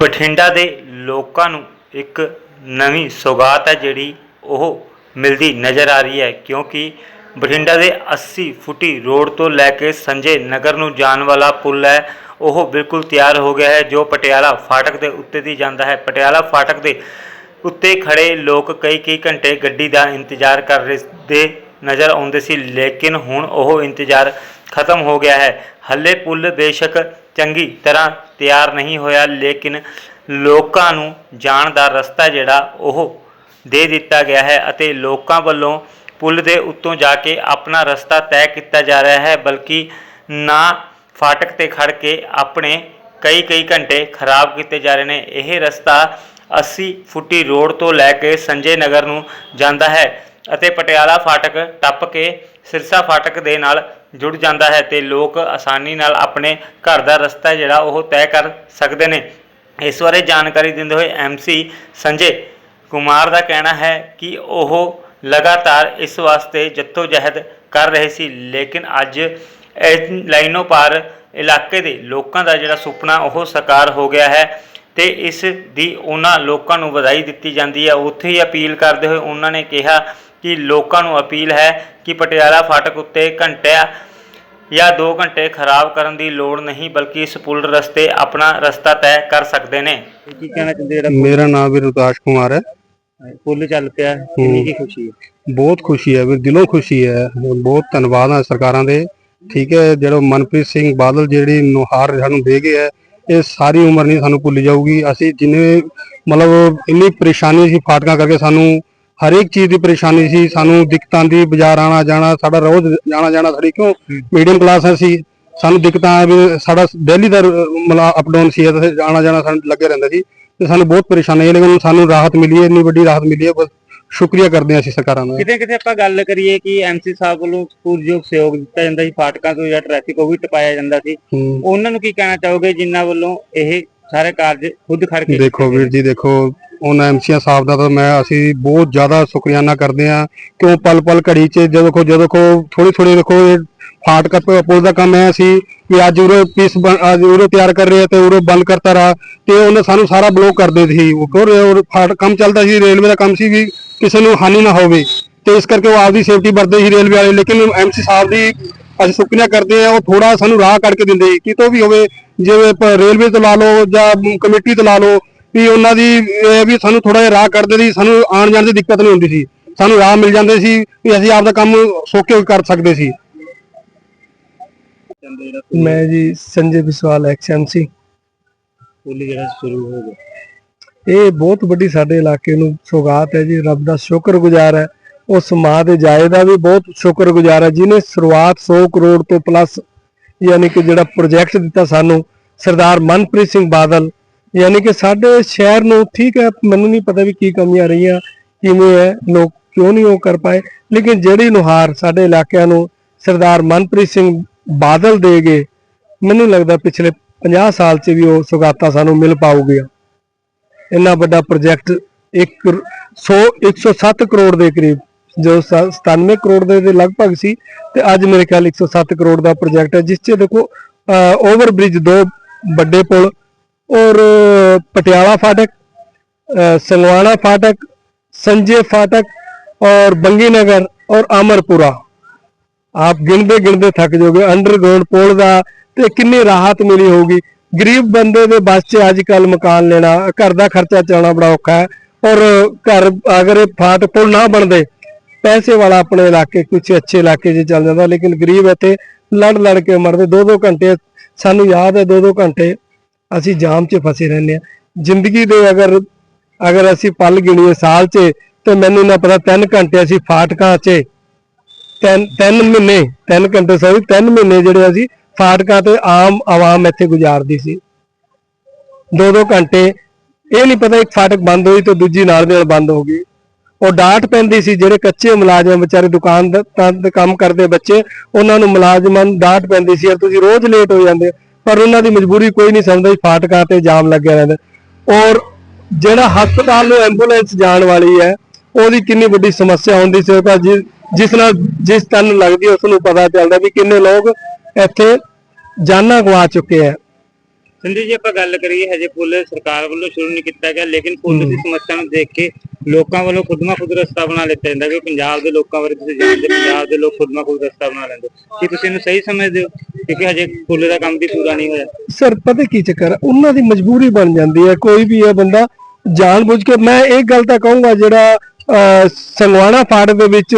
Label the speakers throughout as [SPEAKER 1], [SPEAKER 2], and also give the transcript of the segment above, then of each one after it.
[SPEAKER 1] ਬਠਿੰਡਾ ਦੇ ਲੋਕਾਂ ਨੂੰ ਇੱਕ ਨਵੀਂ ਸੌਗਾਤ ਹੈ ਜਿਹੜੀ ਉਹ ਮਿਲਦੀ ਨਜ਼ਰ ਆ ਰਹੀ ਹੈ, ਕਿਉਂਕਿ ਬਠਿੰਡਾ ਦੇ 80 ਫੁੱਟੀ ਰੋਡ ਤੋਂ ਲੈ ਕੇ ਸੰਜੇ ਨਗਰ ਨੂੰ ਜਾਣ ਵਾਲਾ ਪੁਲ ਹੈ, ਉਹ ਬਿਲਕੁਲ ਤਿਆਰ ਹੋ ਗਿਆ ਹੈ, ਜੋ ਪਟਿਆਲਾ ਫਾਟਕ ਦੇ ਉੱਤੇ ਦੀ ਜਾਂਦਾ ਹੈ। ਪਟਿਆਲਾ ਫਾਟਕ ਦੇ ਉੱਤੇ ਖੜੇ ਲੋਕ ਕਈ ਕਈ ਘੰਟੇ ਗੱਡੀ ਦਾ ਇੰਤਜ਼ਾਰ ਕਰ ਰਹੇ ਦੇ ਨਜ਼ਰ ਆਉਂਦੇ ਸੀ, ਲੇਕਿਨ ਹੁਣ ਉਹ ਇੰਤਜ਼ਾਰ ਖਤਮ ਹੋ ਗਿਆ ਹੈ। ਹੱਲੇ ਪੁਲ ਬੇਸ਼ੱਕ ਚੰਗੀ ਤਰ੍ਹਾਂ ਤਿਆਰ ਨਹੀਂ ਹੋਇਆ, ਲੇਕਿਨ ਲੋਕਾਂ ਨੂੰ ਜਾਣ ਦਾ ਰਸਤਾ ਜਿਹੜਾ ਉਹ ਦੇ ਦਿੱਤਾ ਗਿਆ ਹੈ ਅਤੇ ਲੋਕਾਂ ਵੱਲੋਂ ਪੁਲ ਦੇ ਉੱਤੋਂ ਜਾ ਕੇ ਆਪਣਾ ਰਸਤਾ ਤੈਅ ਕੀਤਾ ਜਾ ਰਿਹਾ ਹੈ, ਬਲਕਿ ਨਾ ਫਾਟਕ ਤੇ ਖੜ ਕੇ ਆਪਣੇ ਕਈ ਕਈ ਘੰਟੇ ਖਰਾਬ ਕੀਤੇ ਜਾ ਰਹੇ ਨੇ। ਇਹ ਰਸਤਾ 80 ਫੁੱਟੀ ਰੋਡ ਤੋਂ ਲੈ ਕੇ ਸੰਜੇ ਨਗਰ ਨੂੰ ਜਾਂਦਾ ਹੈ। ਅਤੇ ਪਟਿਆਲਾ ਫਾਟਕ ਟੱਪ ਕੇ ਸਿਰਸਾ ਫਾਟਕ ਦੇ ਨਾਲ ਜੁੜ ਜਾਂਦਾ ਹੈ ਤੇ ਲੋਕ ਆਸਾਨੀ ਨਾਲ ਆਪਣੇ ਘਰ ਦਾ ਰਸਤਾ ਜਿਹੜਾ ਉਹ ਤੈਅ ਕਰ ਸਕਦੇ ਨੇ। ਇਸ ਬਾਰੇ ਜਾਣਕਾਰੀ ਦਿੰਦੇ ਹੋਏ ਐਮਸੀ ਸੰਜੇ ਕੁਮਾਰ ਦਾ ਕਹਿਣਾ ਹੈ ਕਿ ਉਹ ਲਗਾਤਾਰ ਇਸ ਵਾਸਤੇ ਜਹਿਦ ਕਰ ਰਹੇ ਸੀ, ਲੇਕਿਨ ਅੱਜ ਇਸ ਲਾਈਨੋਂ ਪਾਰ ਇਲਾਕੇ ਦੇ ਲੋਕਾਂ ਦਾ ਜਿਹੜਾ ਸੁਪਨਾ ਉਹ ਸਾਕਾਰ ਹੋ ਗਿਆ ਹੈ ਤੇ ਇਸ ਦੀ ਉਹਨਾਂ ਲੋਕਾਂ ਨੂੰ ਵਧਾਈ ਦਿੱਤੀ ਜਾਂਦੀ ਹੈ। ਉੱਥੇ ਹੀ ਅਪੀਲ ਕਰਦੇ ਹੋਏ ਉਹਨਾਂ ਨੇ ਕਿਹਾ ਕਿ ਲੋਕਾਂ ਨੂੰ ਅਪੀਲ ਹੈ ਕਿ ਪਟਿਆਲਾ ਫਾਟਕ ਉੱਤੇ ਘੰਟਿਆਂ ਜਾਂ 2 ਘੰਟੇ ਖਰਾਬ ਕਰਨ ਦੀ ਲੋੜ ਨਹੀਂ ਬਲਕਿ ਇਸ ਪੁਲ ਰਸਤੇ ਆਪਣਾ ਰਸਤਾ ਤੈਅ ਕਰ ਸਕਦੇ ਨੇ। ਕੀ ਕਹਿਣਾ ਚਾਹੁੰਦੇ ਜਿਹੜਾ
[SPEAKER 2] ਮੇਰਾ ਨਾਮ ਵੀ ਰੁਦਾਸ਼ ਕੁਮਾਰ ਹੈ।
[SPEAKER 1] ਪੁਲ ਚੱਲ ਪਿਆ ਕਿੰਨੀ ਕੀ ਖੁਸ਼ੀ ਹੈ?
[SPEAKER 2] ਬਹੁਤ ਖੁਸ਼ੀ ਹੈ ਵੀ ਦਿਲੋਂ ਖੁਸ਼ੀ ਹੈ। ਬਹੁਤ ਧੰਨਵਾਦ ਹੈ ਸਰਕਾਰਾਂ ਦੇ। ਠੀਕ ਹੈ ਜਿਹੜਾ ਮਨਪ੍ਰੀਤ ਸਿੰਘ ਬਾਦਲ ਜਿਹੜੀ ਨੁਹਾਰ ਸਾਨੂੰ ਦੇ ਗਏ ਹੈ ਇਹ ਸਾਰੀ ਉਮਰ ਨਹੀਂ ਸਾਨੂੰ ਭੁੱਲ ਜਾਊਗੀ। ਅਸੀਂ ਜਿੰਨੇ ਮਤਲਬ ਇੰਨੀ ਪਰੇਸ਼ਾਨੀ ਸੀ ਫਾਟਕਾਂ ਕਰਕੇ ਸਾਨੂੰ ਹਰ ਇੱਕ ਚੀਜ਼ ਦੀ ਪਰੇਸ਼ਾਨੀ ਸੀ ਸਾਨੂੰ ਦਿੱਕਤਾਂ ਦੀ ਬਾਜ਼ਾਰ ਆਣਾ ਜਾਣਾ ਸਾਡਾ ਰੋਜ਼ ਜਾਣਾ ਜਾਣਾ ਸਾਡੀ ਕਿਉਂ ਮੀਡੀਅਮ ਕਲਾਸ ਸੀ ਸਾਨੂੰ ਦਿੱਕਤਾਂ ਵੀ ਸਾਡਾ ਡੇਲੀ ਦਾ ਮਤਲਬ ਅਪ ਡਾਊਨ ਸੀ ਤੇ ਆਣਾ ਜਾਣਾ ਸਾਨੂੰ ਲੱਗੇ ਰਹਿੰਦਾ ਸੀ ਤੇ ਸਾਨੂੰ ਬਹੁਤ ਪਰੇਸ਼ਾਨੀ ਹੈ ਲੇਕਿਨ ਸਾਨੂੰ ਰਾਹਤ ਮਿਲੀ ਹੈ ਇੰਨੀ ਵੱਡੀ ਰਾਹਤ ਮਿਲੀ ਹੈ ਬਸ ਸ਼ੁਕਰੀਆ ਕਰਦੇ ਹਾਂ ਅਸੀਂ ਸਰਕਾਰਾਂ ਦਾ
[SPEAKER 1] ਕਿਤੇ ਕਿਤੇ ਆਪਾਂ ਗੱਲ ਕਰੀਏ ਕਿ ਐਮਸੀ ਸਾਹਿਬ ਵੱਲੋਂ ਪੂਰਜੋਗ ਸਹਿਯੋਗ ਦਿੱਤਾ ਜਾਂਦਾ ਸੀ ਫਾਟਕਾਂ ਤੋਂ ਜਿਹੜਾ ਟ੍ਰੈਫਿਕ ਉਹ ਵੀ ਟਪਾਇਆ ਜਾਂਦਾ ਸੀ। ਉਹਨਾਂ ਨੂੰ ਕੀ ਕਹਿਣਾ ਚਾਹੋਗੇ ਜਿਨ੍ਹਾਂ ਵੱਲੋਂ ਇਹ ਸਾਰੇ ਕਾਰਜ ਖੁਦ ਖੜ
[SPEAKER 2] ਦੇਖੋ ਵੀਰ ਜੀ, ਦੇਖੋ ਉਹਨਾਂ ਐਮਸੀਆ ਸਾਹਿਬ ਦਾ ਤਾਂ ਮੈਂ ਅਸੀਂ ਬਹੁਤ ਜ਼ਿਆਦਾ ਸ਼ੁਕਰੀਆਨਾ ਕਰਦੇ ਆ ਕਿਉਂ ਪਲ ਪਲ ਘੜੀ 'ਚ ਜਦੋਂ ਦੇਖੋ ਜਦੋਂ ਦੇਖੋ ਥੋੜੀ ਥੋੜੀ ਦੇਖੋ, ਇਹ ਫਾਟਕ ਪ- ਪੁਲ ਦਾ ਕੰਮ ਹੈ ਸੀ ਕਿ ਅੱਜ ਉਰੇ ਪੀਸ ਅੱਜ ਉਰੇ ਤਿਆਰ ਕਰ ਰਹੇ ਤੇ ਉਰੇ ਬੰਦ ਕਰਤਾ ਰਹਾ ਤੇ ਉਹਨੇ ਸਾਨੂੰ ਸਾਰਾ ਬਲੌਕ ਕਰਦੇ ਸੀ। ਉਹ ਕੋਰ ਫਾਟ, ਕੰਮ ਚੱਲਦਾ ਸੀ, ਰੇਲਵੇ ਦਾ ਕੰਮ ਸੀ ਵੀ ਕਿਸੇ ਨੂੰ ਹਾਨੀ ਨਾ ਹੋਵੇ ਤੇ ਇਸ ਕਰਕੇ ਉਹ ਆਪਦੀ ਸੇਫਟੀ ਵਰਤਦੇ ਸੀ ਰੇਲਵੇ ਵਾਲੇ, ਲੇਕਿਨ ਐਮਸੀ ਸਾਹਿਬ ਦੀ ਅਸੀਂ ਸ਼ੁਕਰੀਆ ਕਰਦੇ ਆ ਉਹ ਥੋੜਾ ਸਾਨੂੰ ਰਾਹ ਕੱਢ ਕੇ ਦਿੰਦੇ ਕਿਤੋਂ ਵੀ ਹੋਵੇ ਜਿਵੇਂ ਰੇਲਵੇ ਤੋਂ ਲਾ ਲਓ ਜਾਂ ਕਮੇਟੀ ਤੋਂ ਲਾ ਲਓ ਵੀ ਉਹਨਾਂ ਦੀ ਇਹ ਵੀ ਸਾਨੂੰ ਥੋੜਾ ਜਿਹਾ ਰਾਹ ਕੱਢਦੇ ਸੀ ਸਾਨੂੰ ਆਉਣ ਜਾਣ ਦੀ ਦਿੱਕਤ ਨਹੀਂ ਹੁੰਦੀ ਸੀ। ਸਾਨੂੰ ਰਾਹ ਮਿਲ ਜਾਂਦੇ ਸੀ ਵੀ ਅਸੀਂ ਆਪਦਾ ਕੰਮ ਸੌਖੇ ਕਰ ਸਕਦੇ ਸੀ।
[SPEAKER 3] ਮੈਂ ਜੀ ਸੰਜੇ ਵਿਸਵਾਲ ਐਕਸਐਮਸੀ
[SPEAKER 1] ਪੁਲ ਜਿਹੜਾ ਸ਼ੁਰੂ ਹੋ ਗਿਆ।
[SPEAKER 3] ਇਹ ਬਹੁਤ ਵੱਡੀ ਸਾਡੇ ਇਲਾਕੇ ਨੂੰ ਸੌਗਾਤ ਹੈ ਜੀ ਰੱਬ ਦਾ ਸ਼ੁਕਰਗੁਜ਼ਾਰ ਹੈ। ਉਸ ਮਾਂ ਦੇ ਜਾਏ ਦਾ ਵੀ ਬਹੁਤ ਸ਼ੁਕਰਗੁਜ਼ਾਰ ਹੈ ਜਿਨੇ ਸ਼ੁਰੂਆਤ 100 ਕਰੋੜ ਤੋਂ ਪਲੱਸ ਯਾਨੀ ਕਿ ਜਿਹੜਾ ਪ੍ਰੋਜੈਕਟ ਦਿੱਤਾ ਸਾਨੂੰ, ਸਰਦਾਰ ਮਨਪ੍ਰੀਤ ਸਿੰਘ ਬਾਦਲ। ਯਾਨੀ ਕਿ ਸਾਡੇ ਸ਼ਹਿਰ ਨੂੰ ਠੀਕ ਹੈ, ਮੈਨੂੰ ਨਹੀਂ ਪਤਾ ਵੀ ਕੀ ਕਮੀਆਂ ਰਹੀਆਂ, ਕਿਵੇਂ ਹੈ, ਲੋਕ ਕਿਉਂ ਨਹੀਂ ਉਹ ਕਰ ਪਾਏ, ਲੇਕਿਨ ਜਿਹੜੀ ਨੁਹਾਰ ਸਾਡੇ ਇਲਾਕਿਆਂ ਨੂੰ ਸਰਦਾਰ ਮਨਪ੍ਰੀਤ ਸਿੰਘ ਬਾਦਲ ਦੇ ਗਏ, ਮੈਨੂੰ ਲੱਗਦਾ ਪਿਛਲੇ 50 ਸਾਲ 'ਚ ਵੀ ਉਹ ਸੁਗਾਤਾ ਸਾਨੂੰ ਮਿਲ ਪਾਉਗੀਆਂ। ਇੰਨਾ ਵੱਡਾ ਪ੍ਰੋਜੈਕਟ 1 100 107 ਕਰੋੜ ਦੇ ਕਰੀਬ। ਜੋ ਸ- 97 ਕਰੋੜ ਦੇ ਦੇ ਲਗਭਗ ਸੀ ਤੇ ਅੱਜ ਮੇਰੇ ਖਿਆਲ 107 ਕਰੋੜ ਦਾ ਪ੍ਰੋਜੈਕਟ ਹੈ ਜਿਸ 'ਚ ਦੇਖੋ ਓਵਰ ਬ੍ਰਿਜ ਦੋ ਵੱਡੇ ਪੁਲ ਔਰ ਅ, ਪਟਿਆਲਾ ਫਾਟਕ ਅ, ਸੰਗਵਾਣਾ ਫਾਟਕ ਸੰਜੇ ਫਾਟਕ और बंगी नगर और अमरपुरा ਆਪ ਗਿਣਦੇ ਗਿਣਦੇ ਥੱਕ ਜਾਓਗੇ ਅੰਡਰਗਰਾਉਂਡ ਪੁਲ ਦਾ ਤੇ ਕਿੰਨੀ ਰਾਹਤ ਮਿਲੀ ਹੋਊਗੀ ਗਰੀਬ ਬੰਦੇ ਦੇ ਬਸ 'ਚ ਅੱਜ ਕੱਲ ਮਕਾਨ ਲੈਣਾ ਘਰ ਦਾ ਖਰਚਾ ਚਲਾਉਣਾ ਬੜਾ ਔਖਾ ਹੈ ਔਰ ਘਰ ਅਗਰ ਇਹ ਫਾਟ ਪੁਲ ਨਾ ਬਣਦੇ ਪੈਸੇ ਵਾਲਾ ਆਪਣੇ ਇਲਾਕੇ ਕੁਝ ਅੱਛੇ ਇਲਾਕੇ 'ਚ ਚੱਲ ਜਾਂਦਾ, ਲੇਕਿਨ ਗਰੀਬ ਇੱਥੇ ਲੜ ਲੜ ਕੇ ਮਰਦੇ ਦੋ ਦੋ ਘੰਟੇ, ਸਾਨੂੰ ਯਾਦ ਹੈ ਦੋ ਦੋ ਘੰਟੇ ਅਸੀਂ ਜਾਮ 'ਚ ਫਸੇ ਰਹਿੰਦੇ ਆ ਜ਼ਿੰਦਗੀ ਦੇ ਅਗਰ ਅਗਰ ਅਸੀਂ ਪਲ ਗਿਣੀਏ ਸਾਲ 'ਚ, ਤੇ ਮੈਨੂੰ ਨਾ ਪਤਾ 3 ਘੰਟੇ ਅਸੀਂ ਫਾਟਕਾਂ 'ਚ, ਤਿੰਨ ਤਿੰਨ ਮਹੀਨੇ, ਤਿੰਨ ਘੰਟੇ ਸੌਰੀ ਤਿੰਨ ਮਹੀਨੇ ਜਿਹੜੇ ਅਸੀਂ ਫਾਟਕਾਂ ਤੇ ਆਮ ਆਵਾਮ ਇੱਥੇ ਗੁਜ਼ਾਰਦੀ ਸੀ। ਦੋ ਦੋ ਘੰਟੇ, ਇਹ ਨਹੀਂ ਪਤਾ ਇੱਕ ਫਾਟਕ ਬੰਦ ਹੋਈ ਤੇ ਦੂਜੀ ਨਾਲ ਦੇ ਨਾਲ ਬੰਦ ਹੋ ਗਈ। ਉਹ ਡਾਂਟ ਪੈਂਦੀ ਸੀ, ਜਿਹੜੇ ਕੱਚੇ ਮੁਲਾਜ਼ਮ ਵਿਚਾਰੇ ਦੁਕਾਨ ਦਾ ਕੰਮ ਕਰਦੇ ਬੱਚੇ, ਉਹਨਾਂ ਨੂੰ ਮੁਲਾਜ਼ਮਾਂ ਨੂੰ ਡਾਂਟ ਪੈਂਦੀ ਸੀ ਯਾਰ ਤੁਸੀਂ ਰੋਜ਼ ਲੇਟ ਹੋ ਜਾਂਦੇ ਹੋ। ਪਰ ਉਹਨਾਂ ਦੀ ਮਜਬੂਰੀ ਕੋਈ ਨਹੀਂ ਸਮਝਦਾ ਸੀ ਫਾਟਕਾਂ ਤੇ ਜਾਮ ਲੱਗਿਆ ਰਹਿੰਦਾ ਔਰ ਜਿਹੜਾ ਹਸਪਤਾਲ ਨੂੰ ਐਂਬੂਲੈਂਸ ਜਾਣ ਵਾਲੀ ਹੈ, ਉਹਦੀ ਕਿੰਨੀ ਵੱਡੀ ਸਮੱਸਿਆ ਹੁੰਦੀ ਸੀ ਤਾਂ ਜਿਸ ਜਿਸ ਨਾਲ, ਜਿਸ ਤਨ ਲੱਗਦੀ ਉਸ ਨੂੰ ਪਤਾ ਚੱਲਦਾ ਵੀ ਕਿੰਨੇ ਲੋਕ ਇੱਥੇ ਜਾਨਾਂ ਗਵਾ ਚੁੱਕੇ ਆ
[SPEAKER 4] ਸੰਜੇ ਜੀ ਆਪਾਂ ਗੱਲ ਕਰੀਏ ਹਜੇ ਪੁੱਲ ਸਰਕਾਰ ਵੱਲੋਂ ਸ਼ੁਰੂ ਨਹੀਂ ਕੀਤਾ ਗਿਆ ਲੇਕਿਨ ਪੁੱਲ ਦੀ ਸਮੱਸਿਆ ਨੂੰ ਦੇਖ ਕੇ ਲੋਕਾਂ ਵੱਲੋਂ ਖੁਦਮਾ ਖੁਦ ਰਸਤਾ ਬਣਾ ਲਿੱਤਾ ਜਾਂਦਾ ਕਿ ਪੰਜਾਬ ਦੇ ਲੋਕਾਂ ਬਾਰੇ ਤੁਸੀਂ ਜਾਣਦੇ ਪੰਜਾਬ ਦੇ ਲੋਕ ਖੁਦਮਾ ਖੁਦ ਰਸਤਾ ਬਣਾ ਲੈਂਦੇ ਕੀ ਤੁਸੀਂ ਇਹਨੂੰ ਸਹੀ ਸਮਝਦੇ ਹੋ? ਕਿਉਂਕਿ ਹਜੇ ਪੁੱਲ ਦਾ ਕੰਮ ਵੀ ਪੂਰਾ ਨਹੀਂ ਹੋਇਆ।
[SPEAKER 3] ਸਰ ਪਤਾ ਕੀ ਚੱਕਰ ਉਹਨਾਂ ਦੀ ਮਜਬੂਰੀ ਬਣ ਜਾਂਦੀ ਹੈ ਕੋਈ ਵੀ ਇਹ ਬੰਦਾ ਜਾਣਬੁੱਝ ਕੇ ਮੈਂ ਇਹ ਗੱਲ ਤਾਂ ਕਹੂੰਗਾ ਜਿਹੜਾ ਸੰਗਵਾਣਾ ਫਾੜ ਦੇ ਵਿੱਚ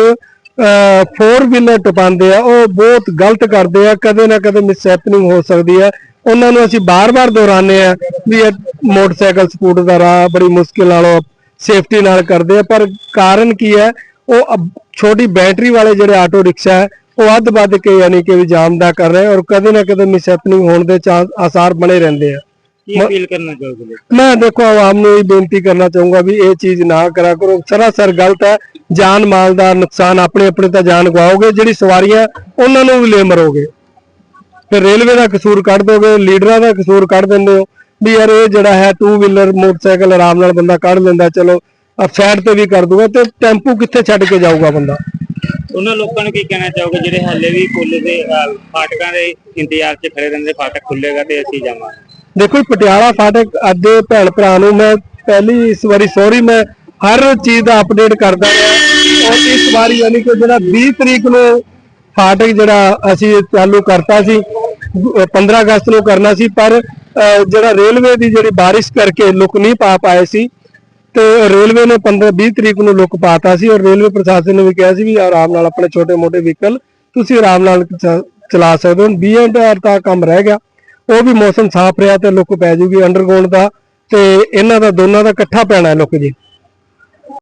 [SPEAKER 3] 4 ਵੀਲਰ ਟਪਾਉਂਦੇ ਆ ਉਹ ਬਹੁਤ ਗਲਤ ਕਰਦੇ ਆ ਕਦੇ ਨਾ ਕਦੇ ਮਿਸਹੈਪਨਿੰਗ ਹੋ ਸਕਦੀ ਹੈ। ਉਹਨਾਂ ਨੂੰ ਅਸੀਂ ਬਾਰ-ਬਾਰ ਦੁਹਰਾਉਂਦੇ ਆ ਵੀ ਇਹ ਮੋਟਰਸਾਈਕਲ ਸਪੋਰਟ ਦਾ ਰਾਹ ਬੜੀ ਮੁਸ਼ਕਿਲ ਨਾਲ ਸੇਫਟੀ ਨਾਲ ਕਰਦੇ ਆ। ਪਰ ਕਾਰਨ ਕੀ ਹੈ? ਉਹ ਛੋਟੀ ਬੈਟਰੀ ਵਾਲੇ ਜਿਹੜੇ ਆਟੋ ਰਿਕਸ਼ਾ ਹੈ ਉਹ ਅੱਧ ਵੱਧ ਕੇ ਯਾਨੀ ਕਿ ਵੀ ਜਾਮ ਦਾ ਕਰ ਰਹੇ ਔਰ ਕਦੇ ਨਾ ਕਦੇ ਮਿਸਹੈਪਨਿੰਗ ਹੋਣ ਦੇ ਚਾਂਸ ਆਸਾਰ ਬਣੇ ਰਹਿੰਦੇ ਆ।
[SPEAKER 4] ਕੀ ਅਪੀਲ ਕਰਨਾ ਚਾਹੋਗੇ? ਲੋਕ?
[SPEAKER 3] ਮੈਂ ਦੇਖੋ ਆਵਾਮ ਨੂੰ ਇਹ ਬੇਨਤੀ ਕਰਨਾ ਚਾਹੂੰਗਾ ਵੀ ਇਹ ਚੀਜ਼ ਨਾ ਕਰਾ ਕਰੋ। ਸਰਾਸਰ ਗਲਤ ਹੈ। ਜਾਨ ਮਾਲ ਦਾ ਨੁਕਸਾਨ ਆਪਣੇ ਆਪਣੇ ਤਾਂ ਜਾਨ ਗਵਾਓਗੇ ਜਿਹੜੀ ਸਵਾਰੀਆਂ ਉਹਨਾਂ ਨੂੰ ਵੀ ਲੈ ਮਰੋਗੇ। ਫਿਰ ਰੇਲਵੇ ਦਾ ਕਸੂਰ ਕੱਢ ਦੋਗੇ ਲੀਡਰਾਂ ਦਾ ਕਸੂਰ ਕੱਢ ਦਿੰਦੇ ਹੋ ਵੀ ਯਾਰ ਇਹ ਜਿਹੜਾ ਹੈ ਟੂ ਵੀਲਰ ਮੋਟਰਸਾਈਕਲ ਆਰਾਮ ਨਾਲ ਬੰਦਾ ਕੱਢ ਲੈਂਦਾ ਚਲੋ ਸਾਈਡ ਤੇ ਵੀ ਕਰ ਦੂਗਾ ਤੇ ਟੈਂਪੂ ਕਿੱਥੇ ਛੱਡ ਕੇ ਜਾਊਗਾ ਬੰਦਾ?
[SPEAKER 4] ਉਹਨਾਂ ਲੋਕਾਂ ਨੂੰ ਕੀ ਕਹਿਣਾ ਚਾਹੋਗੇ ਜਿਹੜੇ ਹਾਲੇ ਵੀ ਪੁੱਲ ਦੇ ਫਾਟਕਾਂ ਦੇ ਇੰਤਜ਼ਾਰ 'ਚ ਖੜੇ ਰਹਿੰਦੇ ਫਾਟਕ ਖੁੱਲੇਗਾ ਤੇ ਅਸੀਂ ਜਾਵਾਂਗੇ?
[SPEAKER 3] ਦੇਖੋ ਪਟਿਆਲਾ ਫਾਟਕ ਅੱਜ ਦੇ ਭੈਣ ਭਰਾ ਨੂੰ ਮੈਂ ਪਹਿਲੀ ਇਸ ਵਾਰੀ ਸੌਰੀ ਮੈਂ ਹਰ ਚੀਜ਼ ਦਾ ਅਪਡੇਟ ਕਰਦਾ ਰਿਹਾ। ਔਰ ਇਸ ਵਾਰੀ ਯਾਨੀ ਕਿ ਜਿਹੜਾ 20 ਤਰੀਕ ਨੂੰ ਫਾਟਕ ਜਿਹੜਾ ਅਸੀਂ ਚਾਲੂ ਕਰਤਾ ਸੀ, ਅਹ 15 ਅਗਸਤ ਨੂੰ ਕਰਨਾ ਸੀ, ਪਰ ਜਿਹੜਾ ਰੇਲਵੇ ਦੀ ਜਿਹੜੀ ਬਾਰਿਸ਼ ਕਰਕੇ ਲੁਕ ਨਹੀਂ ਪਾ ਪਾਏ ਸੀ, ਤੇ ਰੇਲਵੇ ਨੇ 15 20 ਤਰੀਕ ਨੂੰ ਲੁਕ ਪਾਤਾ ਸੀ ਔਰ ਰੇਲਵੇ ਪ੍ਰਸ਼ਾਸਨ ਨੇ ਵੀ ਕਿਹਾ ਸੀ ਵੀ ਆਰਾਮ ਨਾਲ ਆਪਣੇ ਛੋਟੇ ਮੋਟੇ ਵਹੀਕਲ ਤੁਸੀਂ ਆਰਾਮ ਨਾਲ ਚਲਾ ਸਕਦੇ ਹੋ। ਬੀਐਨਆਰ ਦਾ ਕੰਮ ਰਹਿ ਗਿਆ, ਉਹ ਵੀ ਮੌਸਮ ਸਾਫ਼ ਰਿਹਾ ਤੇ ਲੁਕ ਪੈ ਜੂਗੀ ਅੰਡਰਗਰਾਉਂਡ ਦਾ, ਤੇ ਇਹਨਾਂ ਦਾ, ਦੋਨਾਂ ਦਾ ਇਕੱਠਾ ਪੈਣਾ ਹੈ ਲੁਕ ਜੀ।